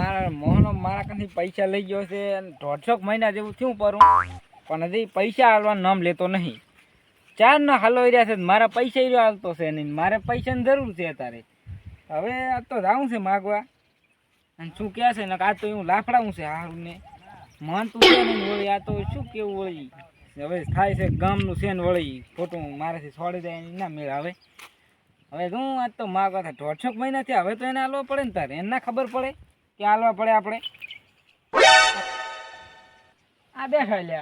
મારા મોહનો મારા કાંથી પૈસા લઈ ગયો છે દોઢસો મહિના જેવું થયું પરું. પણ હજી પૈસા હાલવાનું નામ લેતો નહીં. ચાર ના હલવાઈ રહ્યા છે મારા પૈસા ઈ હાલતો છે નહીં. મારે પૈસાની જરૂર છે અત્યારે હવે આ તો જાઉં છે માગવા. અને શું કહે છે? ને આ તો એવું લાફડાવું છે હારું ને માનતું છે વળી. આ તો શું કેવું વળી? હવે થાય છે ગામનું છે ને વળી. ખોટું મારાથી છોડી જાય ના મેળ આવે. હવે હું આજ તો માગવા થાય. મહિના થયા. હવે તો એને હાલવા પડે ને તારે. એને ખબર પડે. કે હાલવા પડે આપણે? આ દેખાય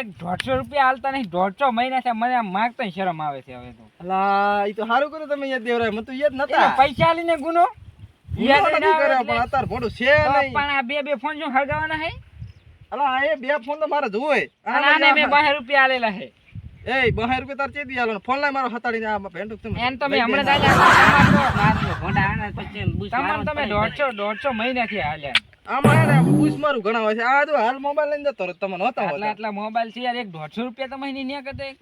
એક દોઢસો રૂપિયા હાલતા નહીં દોઢસો મહિના છે મને માગતા શરમ આવે છે હવે તો. એ તો સારું કર્યું તમે યાદ દેવરાય. પૈસા લઈને ગુનો? દોઢસો દોઢસો મહિનાથી હાલ્યા આમાં હે ને પૂછ મારું ઘણા હોય છે. આ હાલ મોબાઈલ લઈને જતો રહે તમને આટલા મોબાઈલ છે યાર એક દોઢસો રૂપિયા તમે નહીં કરતા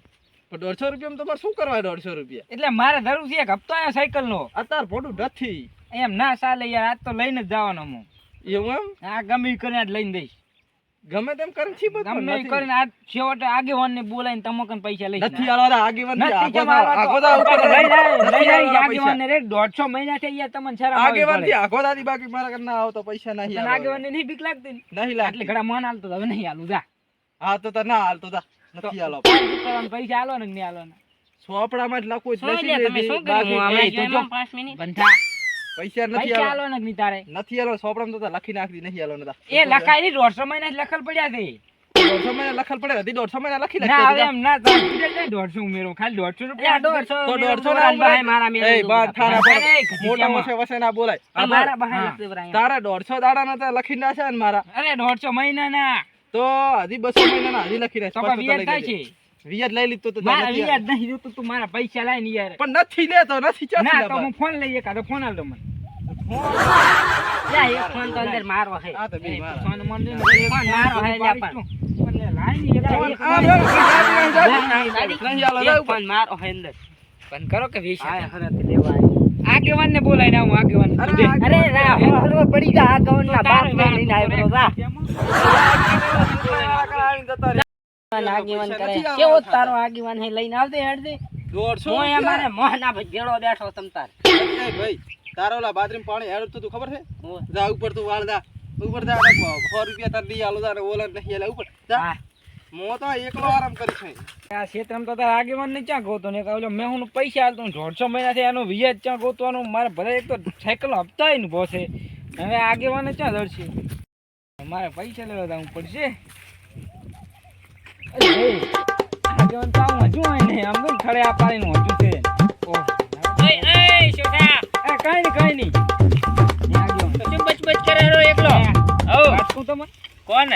પણ દોઢસો રૂપિયામાં તમારે શું કરવા દોઢસો રૂપિયા? એટલે મારે જરૂર છે એક હપ્તો આયો સાયકલ નો અત્યારે ફોટું નથી. એમ ના ચાલે યાર આજ તો લઈને જ જવાનો હું. એવું એમ? આ ગમે કરીને આજ લઈને દઈશ. ગમે તેમ કરીને છી બધું ગમે કરીને આજ છેવટે આગેવાન ને બોલાવીને તમે કન પૈસા લઈ નથી આલવાના આગેવાનથી નથી આખો જમાડવા દા- તો. આખો દા ઉપર લઈ જાય, લઈ જાય આગેવાન ને રે 150 મહિના થઈ ગયા તમને છરા આગેવાનથી. આખો દાદી બાકી મારા ઘરના આવતો પૈસા નહીં આવે આગેવાન ને નહીં બીક લાગતી? નહીં એટલે ઘડા ઘણા મન હાલતો હવે નહીં હાલું જા. હા તો તને ના હાલતો તા નથી હાલો. પૈસા હાલો ને કે નહીં હાલવાના? સોપડામાં જ લખવું જ લખી લ્યા, તમે શું હું આમાં તો જો. 5 મિનિટ. બંધા. પૈસા નથી આલો હાલવાના તારે. નથી આલો સોપડામાં તો લખી નાખી નહીં આલો નતા એ લખાય નહીં દોઢસો મહિના લખલ પડ્યા છે. દોઢસો મહિના લખલ પડે હતી દોઢસો મહિના લખી ના હવે એમ ના ચાલે. પીરિયડ નહીં દોઢસો ઉમેરો ખાલી દોઢસો રૂપિયા દોઢસો તો દોઢસો દોરાન ના મારા મોટા. વસે ના બોલાય. મારા તાર-. નથી દોઢસો દાડા ના લખી નાખ્યા ને મારા. અરે દોઢસો મહિના ના તો હજી બસો મહિના ના હજી લખી રહ્યા છે. વિયાદ લઈ લીધું તો મારા નથી નહીં તો તું મારા પૈસા લાય ને યાર. પણ નથી લેતો નથી ચાલી ના તો હું ફોન લઈએ કાઢો ફોન આલ દો મને. ફોન તો અંદર મારો હે. ફોન મારો હે પણ. મારો હે અંદર. કરો કે. આગેવાન ને બોલાય ના હું આગેવાન અરે, પડી જા લઈને આવ્યો રા. આગેવાન કરે. કેવો તારો આગેવાન હે લઈને આવજે હેડજે. હું. અમારે મોહના ભેળો બેઠો તમ તાર. ભાઈ તારો ઓલા બાથરૂમ પાણી હેડતું તું ખબર છે? જા ઉપર તું વાળ દા ઉપર જા સો રૂપિયા તાર દી આલો તારે ઓલા નહીં આલે. ઉપર. જા. મો તો એકલો આરામ કરી છે. આ ક્ષેત્રમ તો તાર આગેવાન ને ક્યાં ગોતો ને? કાવલો મેં હું પૈસા આલતો ને દોઢસો મહિના થી એનો વ્યાજ ક્યાં ગોતવાનું? મારે ભલે એક તો સાયકલ હપ્તા ને બોસે હવે આગેવાન ને ક્યાં દરશે મારે પૈસા લેવા જવું પડશે. આગેવાન તો આમ હજુ હોય ને આમ તો ખડે આ પાડીને હજુ છે. ઓહ, એ એ શોઠા. કઈ નહીં કઈ નહીં. તો શું બચ બચ કરે રો એકલો? હવ શું તમે કોણ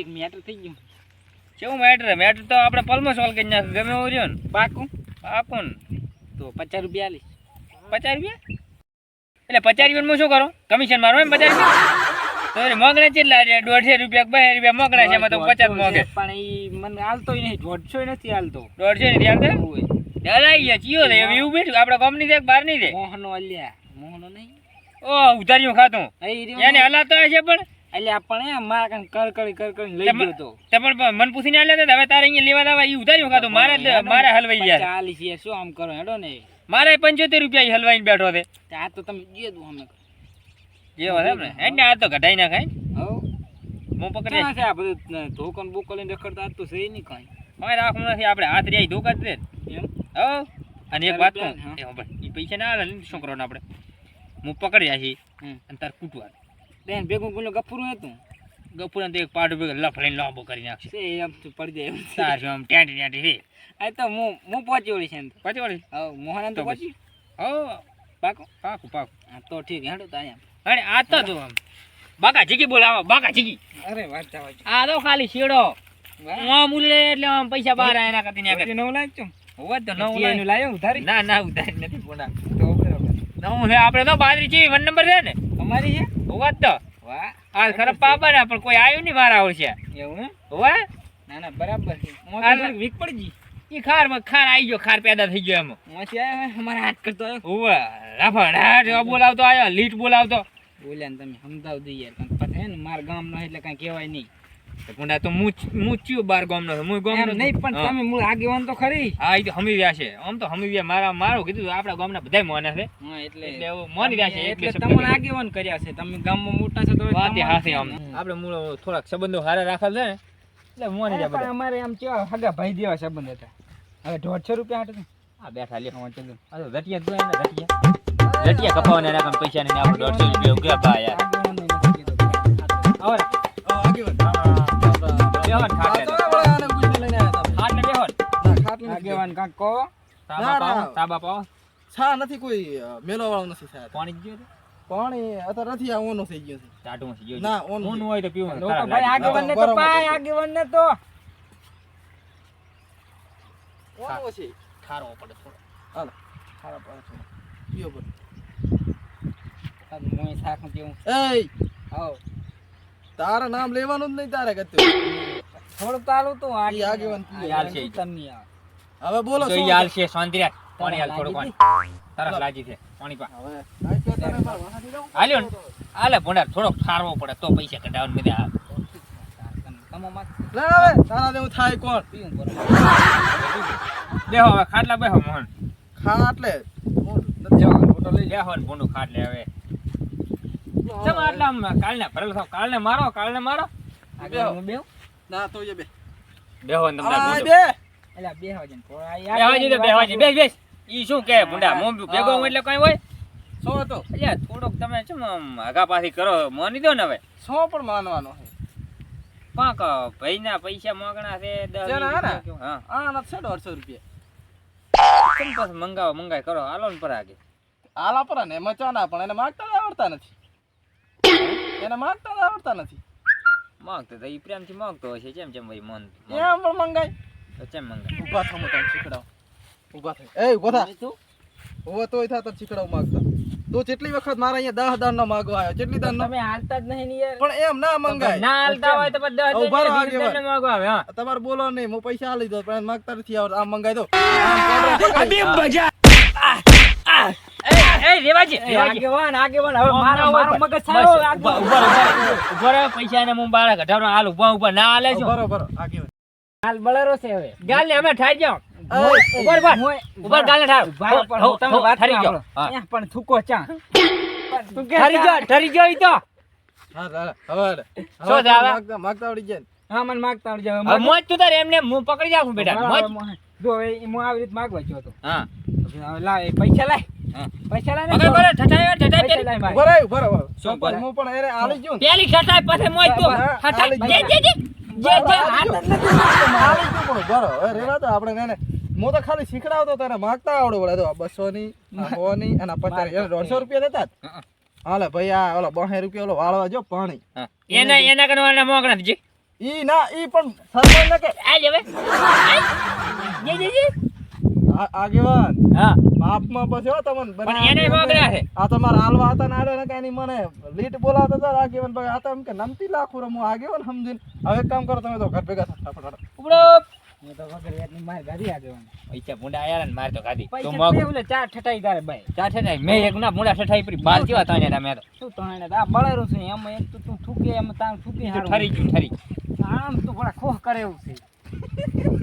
એક મેટર થઈ ગયું. કેવું મેટર? મેટર તો આપણે પલમાં સોલ કરી નાખ ગમે એવું રહ્યો ને. પાકું પાકું તો પચાસ રૂપિયા આલીશ. પચાસ રૂપિયા? એટલે પચાસ રૂપિયા શું કરો? કમિશન મારો એમ પચાસ રૂપિયા? મોગણા કેટલા છે? દોઢસો રૂપિયા બે રૂપિયા મોગણા છે? એમાં તો પચાસ મોગે. પણ એ મને હાલતોય નહીં દોઢસો નથી હાલતો. દોઢસો નથી ઓય. ડરાઈ ગયા ચિયો છે એવું બેઠું આપણે કંપની બહાર નહીં મોહનો અલ્યા મોહનો નહીં. ઓ ઉધાર્યું ખાતું એને હલાતો હશે પણ? અલ્યા પણ મારા કાન કર કરી કર કરીને લઈ ગયો તો. તે પણ મન પૂછીને આલ્યા હતા હવે તારે અહીંયા લેવા દાવા એ ઉધાર્યું ખાતું મારે મારે હલવાઈ ગયા. ચાલીસ છે શું આમ કરો હેડો ને. મારે પંચોતેર રૂપિયા ઈ હલવાઈને બેઠો તે આ તો તમે જે દો અમે જે વાત એમ ને એને આ તો કઢાઈ નાખાય. હવ. હું પકડી. છે આ બધું? ધોકન બોકન લઈને રખડતા તો છે નહીં કાંઈ. હવે રાખવું નથી આપણે હાથ રહ્યા ધોકા જ દે. એમ? હો. અને એક વાત કહું. એ પૈસા ના આવે છોકરો આપણે. હું પકડ્યા છીએ. અને તાર કૂટવા બેન ભેગું ગુલો ગફુરું હતું. ગફુરા તો એક પાટો ભેગો લફડીને લાંબો કરી નાખશે. એ આમ તો પડી જાય તાર આમ ટેંટી ટેંટી છે. આ તો હું હું પહોંચી વળી છે પહોંચી વળી? હા મોહન તો પહોંચી? હો. પાકો? પાકું પાકું. હા તો ઠીક હેડો તો અહીંયા. અરે આ તો જો આમ. બાકા ચીકી બોલાવો બાકા જીગી. અરે વાત આ તો ખાલી શેડો. આમ ઉલડે એટલે આમ પૈસા બહાર આયા એના કરતી ન્યા નવ લાખ છો. હોવા તો નવ નવ લાય. ઉધારી? ના ના ઉધારી નથી તો બરાબર હું આપણે તો બાજરી વન નંબર છે ને? તમારી છે? હોવા તો. વાહ. આ ખરાબ પાપા ને પણ કોઈ આવ્યું નહીં મારા આવશે. એવું હોવા? ના ના બરાબર છે. વીક પડી ઈ ખારમાં ખાર આવી ગયો ખાર પેદા થઈ ગયો એમાં. આવ્યા અમારા હાથ કરતો આવ્યો હોવા એવો બોલાવતો આવ્યો લીટ બોલાવતો. બોલ્યા ને તમે સમજાવ દઈએ. યાર હે ને મારા ગામનો એટલે કઈ કહેવાય નહીં. પુંડા તો છું બાર ગામનો છું. હું ગામનો નહીં પણ તમે મૂળ આગેવાન તો ખરી. હા એ તો હમી રહ્યા છે. આમ તો હમી રહ્યા મારા મારું કીધું આપણા ગામના બધાય મોને છે. એટલે એટલે એવું રહ્યા છે એટલે તમને આગેવાન કર્યા છે. તમે ગામમાં મોટા છો તો વાત છે આમ. ને. આપણે મૂળ થોડાક સંબંધો હારા રાખેલ છે એટલે મોની રહ્યા પણ બધા અમારે આમ કેવા હગા ભાઈ જેવા સંબંધ હતા. હવે દોઢસો રૂપિયા હાટે આ બેઠા લ્યો. હા ચલો. આ તો રટિયા જોયા ને રટિયા. રટિયા કપાવાના એના પૈસા નહીં આપણે દોઢસો રૂપિયા ઉઘરા ભાઈ યાર. આગેવાનને આગેવાન કાંક કહો. તાબા પાવો તાબા પાવો. છા નથી કોઈ મેલો વાળો નથી સાહેબ. પાણી ગયો પાણી અત્યારે નથી આ ઓનો થઈ ગયો છે. ટાટું થઈ ગયો ના, ઓનું ઓનું હોય તો પીવું તો ભાઈ આગેવાનને તો બરાબર. પાય આગેવાનને તો. ઓનો છે. ખારો પડે થોડો. હાલો. ખારો પડે થોડો. પીઓ પડે આ મોય શાક જેવું એય! આવો તારા નામ લેવાનું જ નહીં તારે ગતું થોડું તારું તો આગે આગેવાન. હાલ છે. તમને આવે. હવે બોલો તો ઈ છે શાંતિ રાખ. પાણી હાલ થોડું પાણી તરફ લાજી છે પાણી પા. હાલ્યો ને. હાલે ભંડાર થોડોક ઠારવો પડે તો પૈસા કઢાવવાનું બધા તમે માં લે હવે તારા જેવું થાય કોણ? પીવું બરોબર બેહો હવે ખાટલા. બેહો મોહન ભૂંડું ખાટલે હવે. ચમ આટલા કાલને ભરેલો થાવ કાલને મારો કાલને મારો? બેહો? ના તો બે. બેહો ને તમને બે. એટલે બેહવા છે ને થોડા આ બેહવાજી તો બેહવાજી બેસ બેસ. ઈ શું કે ભૂંડા મોં ભેગો હું. એટલે કઈ હોય? સો હતો અલ્યા થોડોક તમે ચમ આગા પાછી કરો મોની દો ને હવે. સો પણ માનવાનો છે. પાંક ભાઈના પૈસા માંગણા છે દસ છે ને, વીસ હા. રૂપિયા આ છે દોઢસો રૂપિયા. કેમ પાછું મંગાવો મંગાઈ કરો. હાલો ને પર આગે આલા પર ને મચાના પણ એને માગતા આવડતા નથી. એને માગતા આવડતા નથી. માગતો તો ઈ પ્રેમથી માગતો હશે જેમ જેમ ભાઈ મન. એમ પણ મંગાય. તો ચેમ ઊભા થા હું તને ઊભા થઈ એ ઊભો થા. ઊભો તોય થા તને શીખડાવું માગતા. તું જેટલી વખત મારા અહીંયા દસ દાન નો માગવા આવ્યો જેટલી દાન નો તમે હાલતા જ નહીં યાર. પણ એમ ના મંગાય. ના હાલતા હોય તો માંગવા આવે હા. તમારે બોલો નહીં હું પૈસા આલી દો પણ માગતા નથી આવડતા. આમ મંગાઈ દો આમ કરો. એ એ રેવાજી આગેવાન આગેવાન હવે મારો મારો મગજ સારો ઊભા. ઊભા પૈસા ને હું બાળક. કઢાવવાનો હાલ ઊભા ઊભા. ના હાલે છે. બરોબર બરો આગેવાન હાલ બળરો છે હવે. ગાલ ને અમે ઠાઈ જાઓ. ઉપર ઊભા ઉપર ગાલ ને ઠાવ પણ હો, તમે વાત કરો ગયો. આપણો. પણ થૂકો ચા. તું કે ઠરી ગયો ઠરી ગયો ઈ તો. હા હા, હવે હવે શું હવે માગતા માગતા આવડી જાય હા મને માગતા આવડે છે. હવે હવે મોજ તું તારે એમને હું પકડી જાઉં બેટા. મોજ. જો હવે હું આવી રીતે માગવા ગયો તો. હા. હવે પૈસા લાય. હા. પૈસા લાય ને પૈસા લાય પણ હું પણ એને આલી ગયો પેલી ઠઠાઈ પછી મોજ તું. હા, જે જે. જે જે આપણે તો ખાલી શીખડાવતો તને માગતા આવડે વળે. તો બસો ની સો ની અને પચાસ દોઢસો રૂપિયા દેતા. હાલે ભાઈ આ ઓલો બહે રૂપિયા ઓલો વાળવા જો પાણી. એના એના કરવાના મોકણા જે. ઈ ના ઈ પણ સરપંચ ને કે આ લે જે જે જે. આ- આગેવાન હા. બાપમાં પછી હો તમને પણ એને. મોકલ્યા છે. આ તમારા હાલવા હતા ને આડે ને કાંઈ નહીં મને લીટ બોલાવતા હતા આગેવાન ભાઈ. આ તો એમ કે નમતી લાખો રમો આગેવાન સમજીને. હવે કામ કરો તમે તો ઘર ભેગા થા ફટાફટ. ઉપડો. હું તો વગર વ્યાજની માર ગાડી આગેવાન. પૈસા ભૂંડા આયા ને માર તો ગાડી તો મોગ બે ઓલે ચાર ઠઠાઈ તારે ભાઈ. ચાર ઠઠાઈ? મેં એક ના મુંડા ઠઠાઈ પરી બાર કેવા તાણે ના મેં તો. શું તાણે આ બળેરું છે એમાં એક તો તું ઠૂકે એમાં તાણ ઈ હારું. ઠરી ગયું ઠરી. આમ તો બડા ખોહ કરે એવું છે.